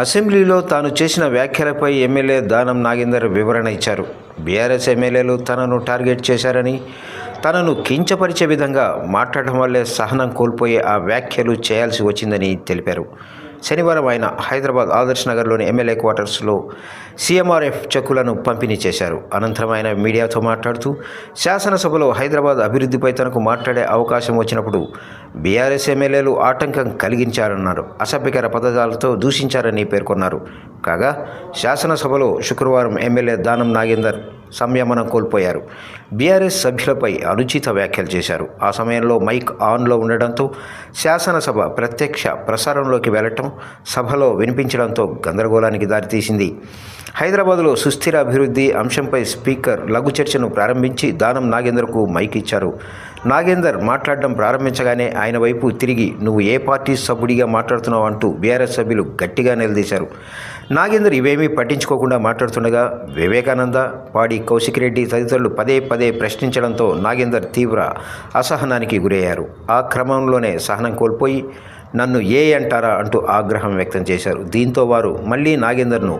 అసెంబ్లీలో తాను చేసిన వ్యాఖ్యలపై ఎమ్మెల్యే దానం నాగేందర్ వివరణ ఇచ్చారు. బీఆర్ఎస్ ఎమ్మెల్యేలు తనను టార్గెట్ చేశారని తనను కించపరిచే విధంగా మాట్లాడడం వల్లే సహనం కోల్పోయే ఆ వ్యాఖ్యలు చేయాల్సి వచ్చిందని తెలిపారు. శనివారం ఆయన హైదరాబాద్ ఆదర్శ్ నగర్లోని ఎమ్మెల్యే క్వార్టర్స్లో సీఎంఆర్ఎఫ్ చెక్కులను పంపిణీ చేశారు. అనంతరం ఆయన మీడియాతో మాట్లాడుతూ శాసనసభలో హైదరాబాద్ అభివృద్ధిపై తనకు మాట్లాడే అవకాశం వచ్చినప్పుడు బీఆర్ఎస్ ఎమ్మెల్యేలు ఆటంకం కలిగించారన్నారు. అసభ్యకర పదజాలతో దూషించారని పేర్కొన్నారు. కాగా శాసనసభలో శుక్రవారం ఎమ్మెల్యే దానం నాగేందర్ సంయమనం కోల్పోయారు. బీఆర్ఎస్ సభ్యులపై అనుచిత వ్యాఖ్యలు చేశారు. ఆ సమయంలో మైక్ ఆన్లో ఉండడంతో శాసనసభ ప్రత్యక్ష ప్రసారంలోకి వెళ్ళటం సభలో వినిపించడంతో గందరగోళానికి దారితీసింది. హైదరాబాద్లో సుస్థిర అభివృద్ధి అంశంపై స్పీకర్ లఘు చర్చను ప్రారంభించి దానం నాగేందర్కు మైక్ ఇచ్చారు. నాగేందర్ మాట్లాడడం ప్రారంభించగానే ఆయన వైపు తిరిగి నువ్వు ఏ పార్టీ సభ్యుడిగా మాట్లాడుతున్నావు? అంటూ బీఆర్ఎస్ సభ్యులు గట్టిగా నిలదీశారు. నాగేందర్ ఇవేమీ పట్టించుకోకుండా మాట్లాడుతుండగా వివేకానంద పాడి కౌశిక్ రెడ్డి తదితరులు పదే పదే ప్రశ్నించడంతో నాగేందర్ తీవ్ర అసహనానికి గురయ్యారు. ఆ క్రమంలోనే సహనం కోల్పోయి నన్ను ఏ అంటారా? అంటూ ఆగ్రహం వ్యక్తం చేశారు. దీంతో వారు మళ్ళీ నాగేందర్ను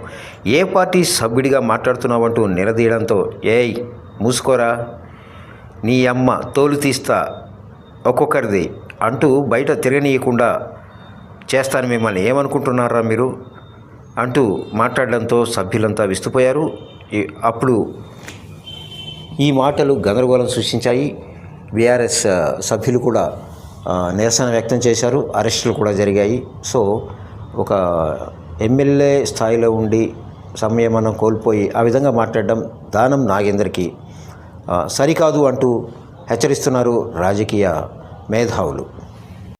ఏ పార్టీ సభ్యుడిగా మాట్లాడుతున్నావంటూ నిలదీయడంతో ఏయ్ మూసుకోరా? నీ అమ్మ తోలు తీస్తా ఒక్కొక్కరిది అంటూ బయట తిరగనీయకుండా చేస్తాను మిమ్మల్ని. ఏమనుకుంటున్నారా మీరు? అంటూ మాట్లాడడంతో సభ్యులంతా విస్తుపోయారు. అప్పుడు ఈ మాటలు గందరగోళం సృష్టించాయి. బీఆర్ఎస్ సభ్యులు కూడా నిరసన వ్యక్తం చేశారు. అరెస్టులు కూడా జరిగాయి. సో ఒక ఎమ్మెల్యే స్థాయిలో ఉండి సంయమనం కోల్పోయి ఆ విధంగా మాట్లాడడం దానం నాగేందర్కి సరికాదు అంటూ హెచ్చరిస్తున్నారు రాజకీయ మేధావులు.